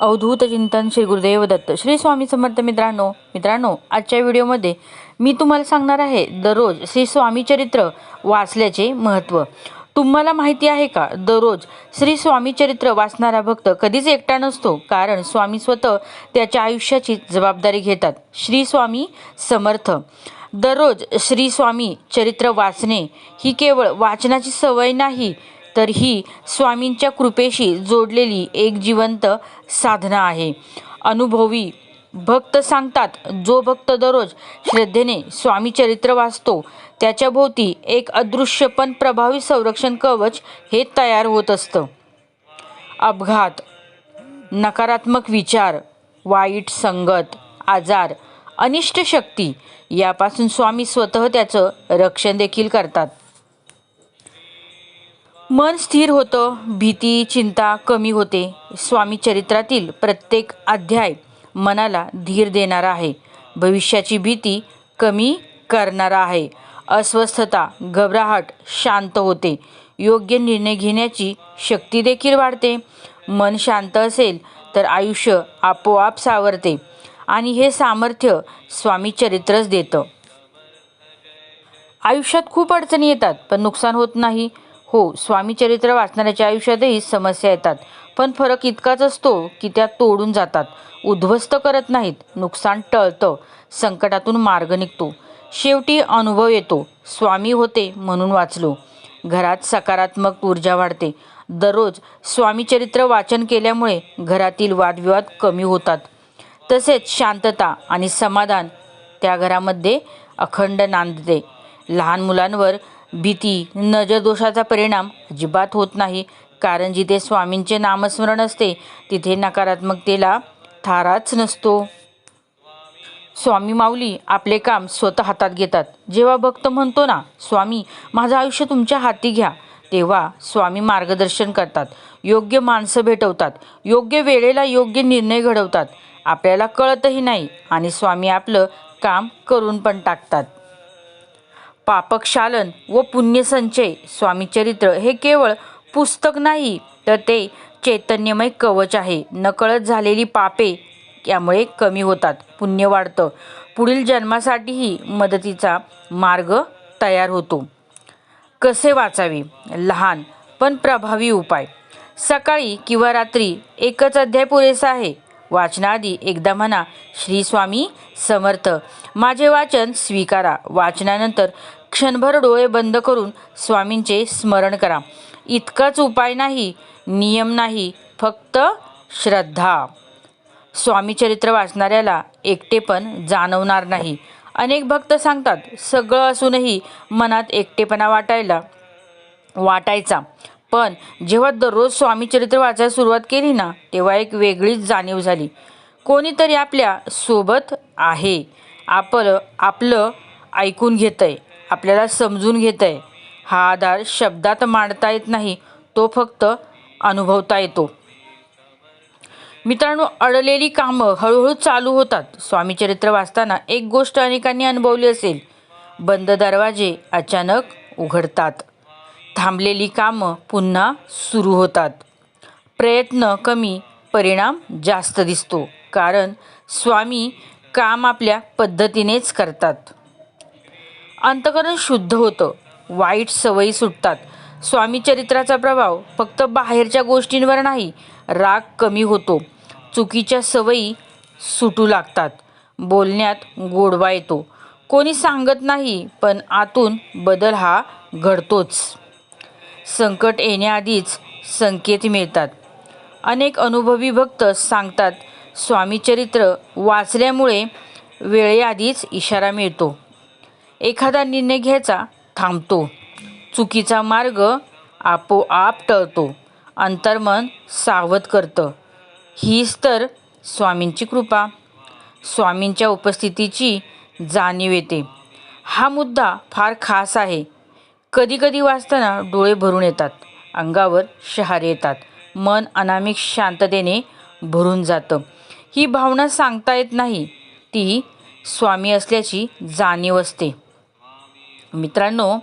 अवधूत चिंतन श्री गुरुदेव दत्त. श्री स्वामी समर्थ मित्रांनो मित्रांनो आजच्या व्हिडिओमध्ये मी तुम्हाला सांगणार आहे दररोज श्री स्वामी चरित्र वाचल्याचे महत्त्व तुम्हाला माहिती आहे का दररोज श्री स्वामी चरित्र वाचणारा भक्त कधीच एकटा नसतो कारण स्वामी स्वतः त्याच्या आयुष्याची जबाबदारी घेतात. श्री स्वामी समर्थ. दररोज श्री स्वामी चरित्र वाचणे ही केवळ वाचनाची सवय नाही तर ही स्वामींच्या कृपेशी जोडलेली एक जिवंत साधना आहे. अनुभवी भक्त सांगतात जो भक्त दररोज श्रद्धेने स्वामी चरित्र वाचतो त्याच्या भोवती एक अदृश्य पण प्रभावी संरक्षण कवच हे तयार होत असतं. अपघात नकारात्मक विचार वाईट संगत आजार अनिष्ट शक्ती यापासून स्वामी स्वतः त्याचं रक्षण देखील करतात. मन स्थिर होतं भीती चिंता कमी होते. स्वामी चरित्रातील प्रत्येक अध्याय मनाला धीर देणारा आहे. भविष्याची भीती कमी करणारा आहे. अस्वस्थता घबराहट शांत होते. योग्य निर्णय घेण्याची शक्ती देखील वाढते. मन शांत असेल तर आयुष्य आपोआप सावरते आणि हे सामर्थ्य स्वामी चरित्रच देतं. आयुष्यात खूप अडचणी येतात पण नुकसान होत नाही. हो स्वामीचरित्र वाचणाऱ्याच्या आयुष्यातही समस्या येतात. पण फरक इतकाच असतो की त्या तोडून जातात. उद्ध्वस्त करत नाहीत. नुकसान टळतं. संकटातून मार्ग निघतो. शेवटी अनुभव येतो. स्वामी होते म्हणून वाचलो. घरात सकारात्मक ऊर्जा वाढते. दररोज स्वामीचरित्र वाचन केल्यामुळे घरातील वादविवाद कमी होतात. तसेच शांतता आणि समाधान त्या घरामध्ये अखंड नांदते. लहान मुलांवर भीती नजरदोषाचा परिणाम अजिबात होत नाही. कारण जिथे स्वामींचे नामस्मरण असते तिथे नकारात्मकतेला थाराच नसतो. स्वामी माऊली आपले काम स्वतः हातात घेतात. जेव्हा भक्त म्हणतो ना स्वामी माझं आयुष्य तुमच्या हाती घ्या तेव्हा स्वामी मार्गदर्शन करतात. योग्य माणसं भेटवतात. योग्य वेळेला योग्य निर्णय घडवतात. आपल्याला कळतही नाही आणि स्वामी आपलं काम करून पण टाकतात. पापक्षालन व पुण्यसंचय. स्वामीचरित्र हे केवळ पुस्तक नाही तर ते चैतन्यमय कवच आहे. नकळत झालेली पापे यामुळे कमी होतात पुण्य वाढतं. पुढील जन्मासाठीही मदतीचा मार्ग तयार होतो. कसे वाचावे? लहान पण प्रभावी उपाय. सकाळी किंवा रात्री एकच अध्याय पुरेसा आहे. वाचनाआधी एकदा म्हणा श्री स्वामी समर्थ. माझे वाचन स्वीकारा. वाचनानंतर क्षणभर डोळे बंद करून स्वामींचे स्मरण करा. इतकाच उपाय नाही नियम नाही फक्त श्रद्धा. स्वामीचरित्र वाचणाऱ्याला एकटेपण जाणवणार नाही. अनेक भक्त सांगतात सगळं असूनही मनात एकटेपणा वाटायला वाटायचा. पण जेव्हा दररोज स्वामीचरित्र वाचायला सुरुवात केली ना तेव्हा एक वेगळीच जाणीव झाली. कोणीतरी आपल्यासोबत आहे आपलं आपलं ऐकून घेतं आहे आपल्याला समजून घेतं आहे हा आधार शब्दात मांडता येत नाही तो फक्त अनुभवता येतो. मित्रांनो अडलेली कामं हळूहळू चालू होतात. स्वामीचरित्र वाचताना एक गोष्ट अनेकांनी अनुभवली असेल. बंद दरवाजे अचानक उघडतात. थांबलेली कामं पुन्हा सुरू होतात. प्रयत्न कमी परिणाम जास्त दिसतो. कारण स्वामी काम आपल्या पद्धतीनेच करतात. अंतकरण शुद्ध होतं. वाईट सवयी सुटतात. स्वामी चरित्राचा प्रभाव फक्त बाहेरच्या गोष्टींवर नाही राग कमी होतो. चुकीच्या सवयी सुटू लागतात. बोलण्यात गोडवा येतो. कोणी सांगत नाही पण आतून बदल हा घडतोच. संकट येण्याआधीच संकेत मिळतात. अनेक अनुभवी भक्त सांगतात स्वामीचरित्र वाचल्यामुळे वेळेआधीच इशारा मिळतो. एखादा निर्णय घ्यायचा थांबतो. चुकीचा मार्ग आपोआप टळतो. अंतर्मन सावध करतं. हीच तर स्वामींची कृपा. स्वामींच्या उपस्थितीची जाणीव येते. हा मुद्दा फार खास आहे. कधीकधी वाचताना डोळे भरून येतात. अंगावर शहारे येतात. मन अनामिक शांततेने भरून जातं. ही भावना सांगता येत नाही. ती स्वामी असल्याची जाणीव असते. मित्रांनो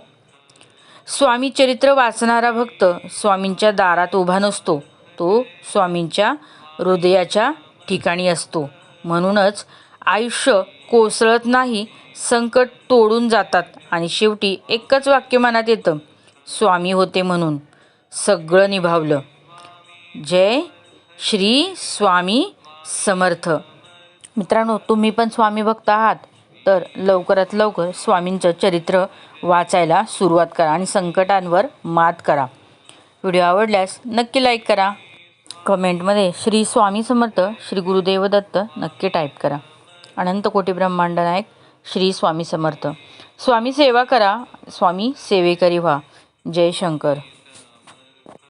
स्वामी चरित्र वाचणारा भक्त स्वामींच्या दारात उभा नसतो. तो स्वामींच्या हृदयाच्या ठिकाणी असतो. म्हणूनच आयुष्य कोसळत नाही संकट तोडून जातात आणि शेवटी एकच वाक्य मनात येतं स्वामी होते म्हणून. सगळं निभावलं. जय श्री स्वामी समर्थ. मित्रांनो तुम्ही पण स्वामी भक्त आहात. तर लवकरात लवकर स्वामींचं चरित्र वाचायला सुरुवात करा आणि संकटांवर मात करा. व्हिडिओ आवडल्यास नक्की लाईक करा. कमेंटमध्ये श्री स्वामी समर्थ श्री गुरुदेव दत्त नक्की टाईप करा. अनंत कोटी ब्रह्मांड नायक श्री स्वामी समर्थ. स्वामी सेवा करा. स्वामी सेवेकरी व्हा. जय शंकर.